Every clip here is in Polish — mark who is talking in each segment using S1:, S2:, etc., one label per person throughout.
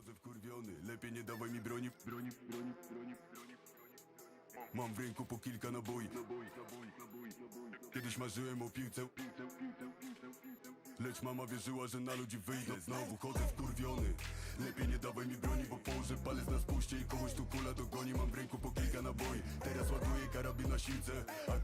S1: chodzę wkurwiony, lepiej nie dawaj mi broni. Broni, broni, broni, broni Mam w ręku po kilka naboi. Kiedyś marzyłem o piłce. Lecz mama wierzyła, że na ludzi wyjdę. Znowu chodzę wkurwiony. Lepiej nie dawaj mi broni, bo położę palec na spuście I kogoś tu kula dogoni. Mam w ręku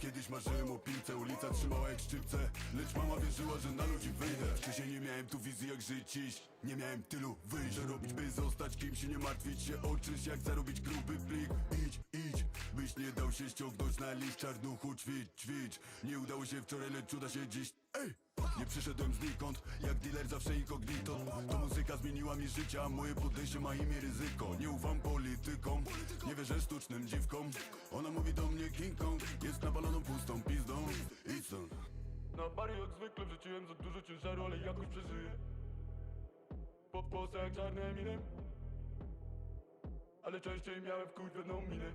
S1: kiedyś marzyłem o piłce Ulica trzymała jak szczypce. Lecz mama wierzyła, że na ludzi wyjdę. Wcześniej nie miałem tu wizji jak żyć iść? Nie miałem tylu wyjść. Że robić by zostać kimś i nie martwić się o czyś Jak zarobić gruby plik. Idź, idź Byś nie dał się ściągnąć na liść czarnuchu Ćwicz, ćwicz. Nie udało się wczoraj, lecz uda się dziś. Ej! Nie przyszedłem znikąd, jak dealer zawsze incognito To muzyka zmieniła mi życie, a moje podejście ma imię ryzyko. Nie ufam politykom, wierzę sztucznym dziwkom Ona mówi do mnie King Kong, jest napaloną pustą pizdą. Idź stąd
S2: Na bary jak zwykle wrzuciłem za dużo ciężaru, ale jakoś przeżyję. Po włosach jak czarny Eminem. Ale częściej miałem wkurwioną minę.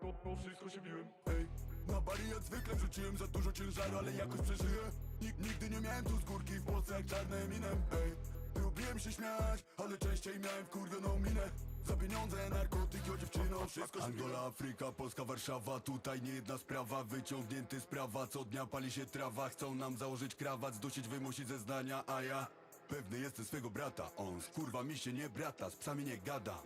S2: Po, po wszystko się biłem.
S1: Ej, na bary jak zwykle wrzuciłem za dużo ciężaru, ale jakoś przeżyję. Nig, Nigdy nie miałem tu z górki w Polsce jak czarny Eminem. Ej, lubiłem się śmiać, ale częściej miałem wkurwioną minę. Za pieniądze, narkotyki, o dziewczyną, wszystko Angola, Afryka, Polska, Warszawa Tutaj nie jedna sprawa, wyciągnięty z prawa Co dnia pali się trawa, chcą nam założyć krawat Zdusić, wymusić zeznania, a ja Pewny jestem swego brata, on kurwa mi się nie brata Z psami nie gada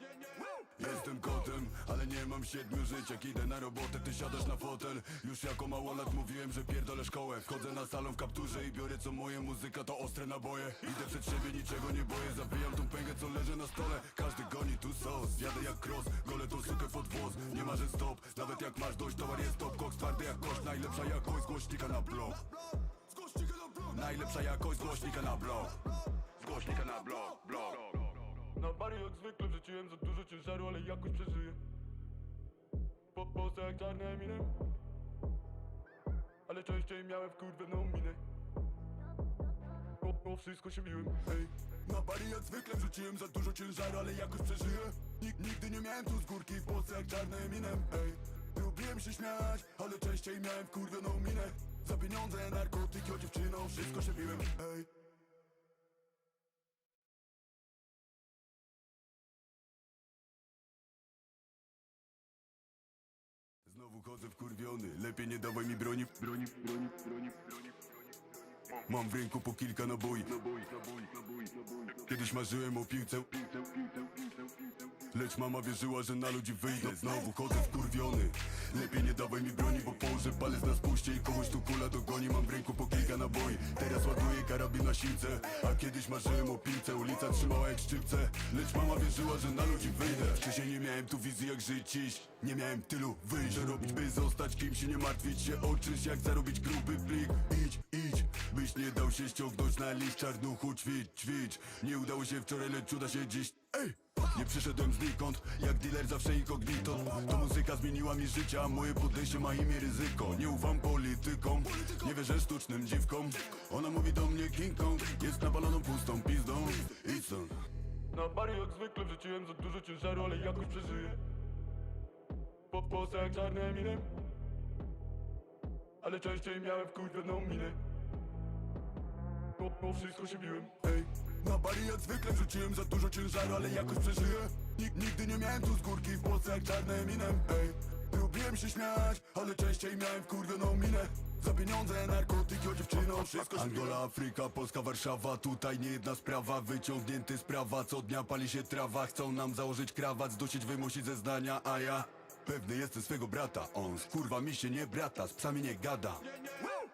S1: Jestem kotem, ale nie mam siedmiu żyć. Jak idę na robotę, ty siadasz na fotel. Już jako małolat mówiłem, że pierdolę szkołę. Wchodzę na salon w kapturze i biorę co moje Muzyka to ostre naboje. Idę przed siebie, niczego nie boję. Zabijam tą pęgę, co leży na stole. Każdy goni tu sos, jadę jak cross Golę tą sukę pod włos, nie ma, że stop. Nawet jak masz dość, towar jest top. Koks twardy jak kość, najlepsza jakość Głośnika na blok. Najlepsza jakość głośnika na blok. Głośnika na blok, blok
S2: Na bary jak zwykle wrzuciłem za dużo ciężaru, ale jakoś przeżyję. Po włosach jak czarny Eminem Ale częściej miałem wkurwioną minę. Po, po wszystko się biłem
S1: Ej, na bary jak zwykle wrzuciłem za dużo ciężaru, ale jakoś przeżyję. Nig, Nigdy nie miałem tu z górki w Polsce jak czarny Eminem Ej, lubiłem się śmiać, ale częściej miałem wkurwioną minę. Za pieniądze, narkotyki, o dziewczyną, wszystko się biłem Ej chodzę wkurwiony, lepiej nie dawaj mi broni. Broni, broni, broni, broni, Mam w ręku po kilka naboi. Kiedyś marzyłem o piłce. Lecz mama wierzyła, że na ludzi wyjdę. Znowu chodzę wkurwiony. Lepiej nie dawaj mi broni, bo położę palec na spuście na siłce A kiedyś marzyłem o piłce. Ulica trzymała jak szczypce Lecz mama wierzyła, że na ludzi wyjdę. Wcześniej nie miałem tu wizji jak żyć iść Nie miałem tylu wyjść. Robić by zostać kimś i nie martwić się o czyś. Jak zarobić gruby plik? Idź, idź Byś nie dał się ściągnąć na liść czarnuchu Ćwicz, ćwicz. Nie udało się wczoraj, lecz uda się dziś. Ej! Nie przyszedłem znikąd, jak dealer zawsze incognito To muzyka zmieniła mi życie, a moje podejście ma imię ryzyko. Nie ufam politykom, nie wierzę sztucznym dziwkom. Ona mówi do mnie King Kong, jest napaloną pustą pizdą. Idź stąd
S2: Na bary jak zwykle wrzuciłem za dużo ciężaru, ale jakoś przeżyję. Po włosach jak czarny Eminem Ale częściej miałem wkurwioną minę. Po, po wszystko się biłem.
S1: Ej, na bary jak zwykle wrzuciłem za dużo ciężaru, ale jakoś przeżyję. Nig, Nigdy nie miałem tu z górki w Polsce jak czarny Eminem Ej, lubiłem się śmiać, ale częściej miałem wkurwioną minę. Za pieniądze, narkotyki, o dziewczyną, wszystko Angola, Afryka, Polska, Warszawa Tutaj nie jedna sprawa, wyciągnięty z prawa Co dnia pali się trawa, chcą nam założyć krawat Zdusić, wymusić zeznania, a ja Pewny jestem swego brata, on kurwa mi się nie brata Z psami nie gada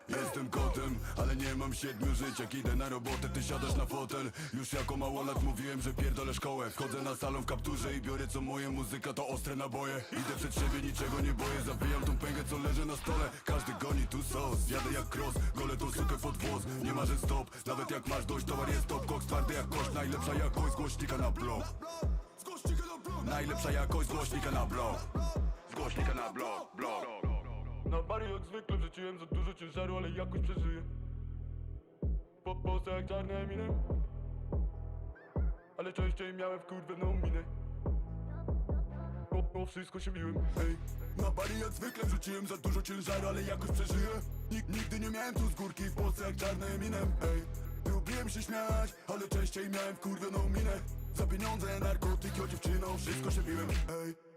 S1: Jestem kotem, ale nie mam siedmiu żyć. Jak idę na robotę, ty siadasz na fotel. Już jako małolat mówiłem, że pierdolę szkołę. Wchodzę na salon w kapturze i biorę co moje. Muzyka to ostre naboje. Idę przed siebie, niczego nie boję. Zabijam tą pęgę, co leży na stole. Każdy goni tu sos, jadę jak cross Golę tą sukę pod włos, nie ma, że stop. Nawet jak masz dość, towar jest top. Koks twardy jak kość, najlepsza jakość Głośnika na blok. Najlepsza jakość głośnika na blok. Głośnika na blok, blok
S2: Na bary jak zwykle wrzuciłem za dużo ciężaru, ale jakoś przeżyję. Po włosach jak czarny Eminem Ale częściej miałem wkurwioną minę. Po, po wszystko się biłem
S1: Ej, na bary jak zwykle wrzuciłem za dużo ciężaru, ale jakoś przeżyję. Nig, Nigdy nie miałem tu z górki w Polsce jak czarny Eminem Ej, Lubiłem się śmiać, ale częściej miałem wkurwioną minę. Za pieniądze, narkotyki, o dziewczyną, wszystko się biłem Ej,